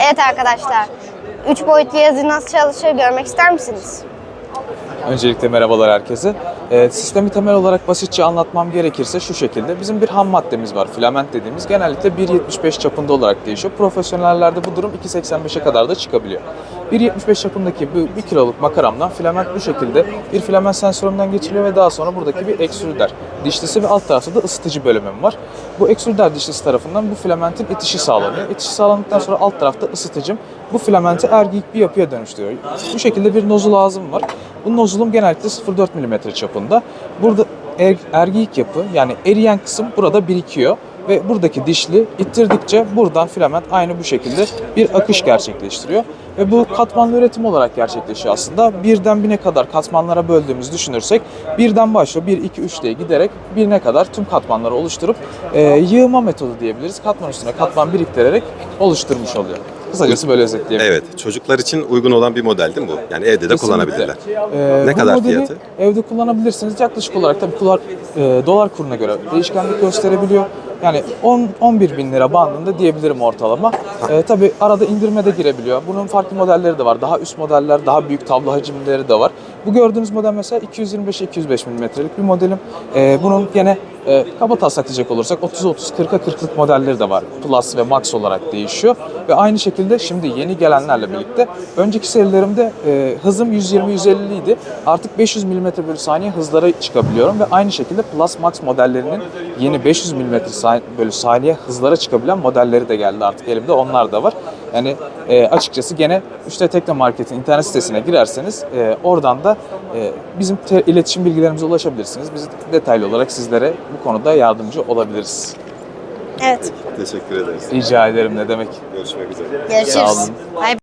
Evet arkadaşlar. 3 boyutlu yazı nasıl çalışıyor görmek ister misiniz? Öncelikle merhabalar herkese. Ee, sistemi temel olarak basitçe anlatmam gerekirse şu şekilde. Bizim bir ham maddemiz var, filament dediğimiz. Genellikle 1.75 çapında olarak değişiyor. Profesyonellerde bu durum 2.85'e kadar da çıkabiliyor. 1.75 çapındaki bu 1 kiloluk makaramdan filament bu şekilde bir filament sensöründen geçiriliyor ve daha sonra buradaki bir ekstrüder dişlisi ve alt tarafta da ısıtıcı bölümüm var. Bu ekstrüder dişlisi tarafından bu filamentin itişi sağlanıyor. İtişi sağlandıktan sonra alt tarafta ısıtıcım bu filamenti ergik bir yapıya dönüştürüyor. Bu şekilde bir nozul ağzım var. Bu nozulum genellikle 0.4 mm çapında. Burada er, ergik yapı yani eriyen kısım burada birikiyor ve buradaki dişli ittirdikçe buradan filament aynı bu şekilde bir akış gerçekleştiriyor. Ve bu katmanlı üretim olarak gerçekleşiyor aslında. Birden bine kadar katmanlara böldüğümüz düşünürsek birden başlıyor 1, 2, 3 diye giderek birine kadar tüm katmanları oluşturup e, yığma metodu diyebiliriz. Katman üstüne katman biriktirerek oluşturmuş oluyor. Kısacası böyle özetleyebilirim. Evet, çocuklar için uygun olan bir model değil mi bu? Yani evde de kullanabilirler. Ee, Ne kadar fiyatı? Evde kullanabilirsiniz. Yaklaşık olarak tabii dolar, e, dolar kuruna göre değişkenlik gösterebiliyor. Yani 10-11 bin lira bandında diyebilirim ortalama. Ee, tabii arada indirme de girebiliyor. Bunun farklı modelleri de var. Daha üst modeller, daha büyük tablo hacimleri de var. Bu gördüğünüz model mesela 225-205 milimetrelik bir modelim. Ee, bunun gene e, kaba taslak diyecek olursak 30-30, 40'a 40'lık modelleri de var. Plus ve Max olarak değişiyor. Ve aynı şekilde şimdi yeni gelenlerle birlikte önceki serilerimde e, hızım 120-150 idi. Artık 500 mm bölü saniye hızlara çıkabiliyorum ve aynı şekilde Plus Max modellerinin yeni 500 mm bölü saniye hızlara çıkabilen modelleri de geldi artık elimde. Onlar da var. Yani e, açıkçası gene 3D Tekno Market'in internet sitesine girerseniz e, oradan da e, bizim te- iletişim bilgilerimize ulaşabilirsiniz. Biz detaylı olarak sizlere bu konuda yardımcı olabiliriz. Evet. Teşekkür ederiz. Rica ederim ne demek. Görüşmek üzere. Görüşürüz. Sağ olun. Bay